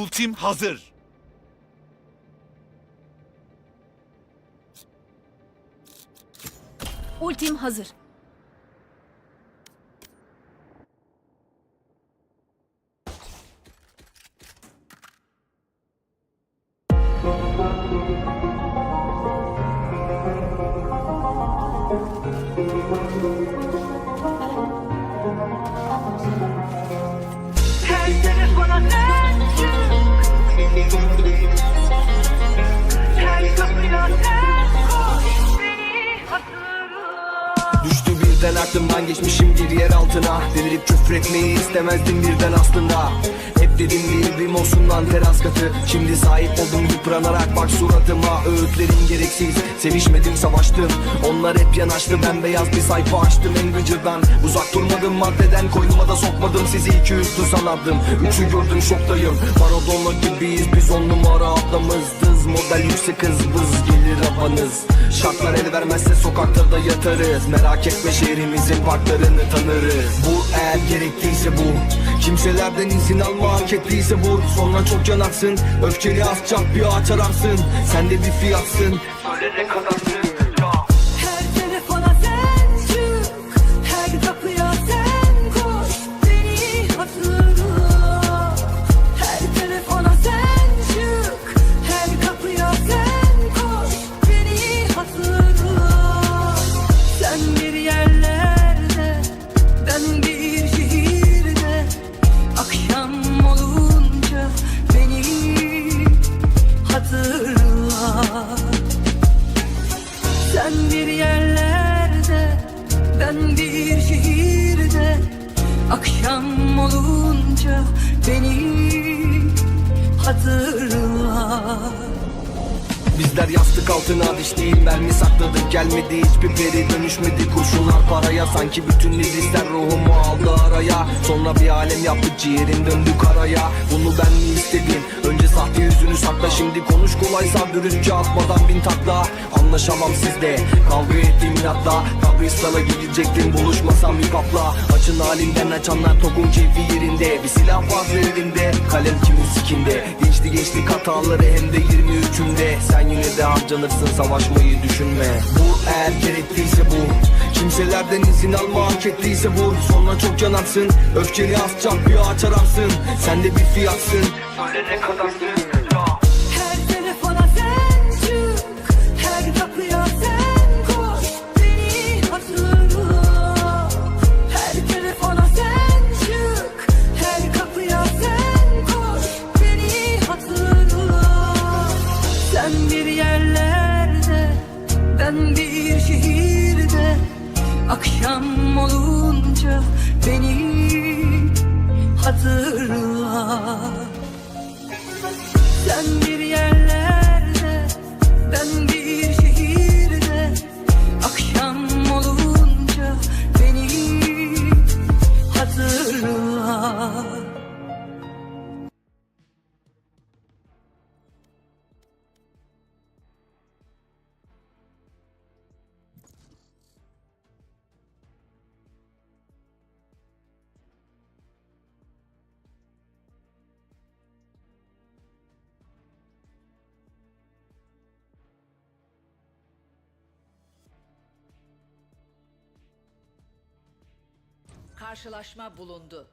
Ultim hazır. Ultim hazır. Her telefona sen çık conflito birden aklımdan geçmişim bir yer altına. Delirip küfretmeyi istemezdim birden aslında. Hep dedim bir olsun lan teras katı. Şimdi sahip oldum yıpranarak bak suratıma. Öğütlerin gereksiz sevişmedim savaştım. Onlar hep yanaştı ben beyaz bir sayfa açtım en gıcırdan. Uzak durmadım maddeden koynuma da sokmadım. Sizi iki üstü sanardım. Üçü gördüm şoktayım. Maradona gibiyiz biz on numara ablamızdız Model yüksek hız vız gelir abanız Şartlar el vermezse sokakta da yatarız. Merak etme şehrimizin parklarını tanırız. Bu eğer gerekliyse bu. Kimselerden izin alma hak ettiyse vur Sonra çok yanarsın Öfkeli az çak bir ağaç Sen de bir fiyatsın. Söyle ne kadarsın ben bir şehirde Akşam olunca beni hatırla Bizler yastık altına diş değil mermi sakladık gelmedi hiçbir peri dönüşmedi. Kurşunlar paraya sanki bütün nefisler ruhumu aldı araya. Sonra bir alem yaptık ciğerim döndü karaya. Bunu ben mi istedim? Önce sahte yüzünü sakla şimdi konuş kolaysa dürüstçe atmadan bin takla. Anlaşamam sizde kavga ettiğim hatta kabristana gidecektim buluşmasam bir kapla. Açın halinden açanlar tokun keyfi yerinde. Bir silah var elimde kalem kimin sikinde? Geçti geçti hataları hem de 23'ümde sen yine de harcanırsın savaşmayı düşünme. Bu eğer gerekliyse bu. Kimselerden izin alma hak ettiyse vur Sonra çok yanarsın Öfkeli az ağaç ararsın Sen de bir fiyatsın. Söyle ne kadarsın Karşılaşma bulundu.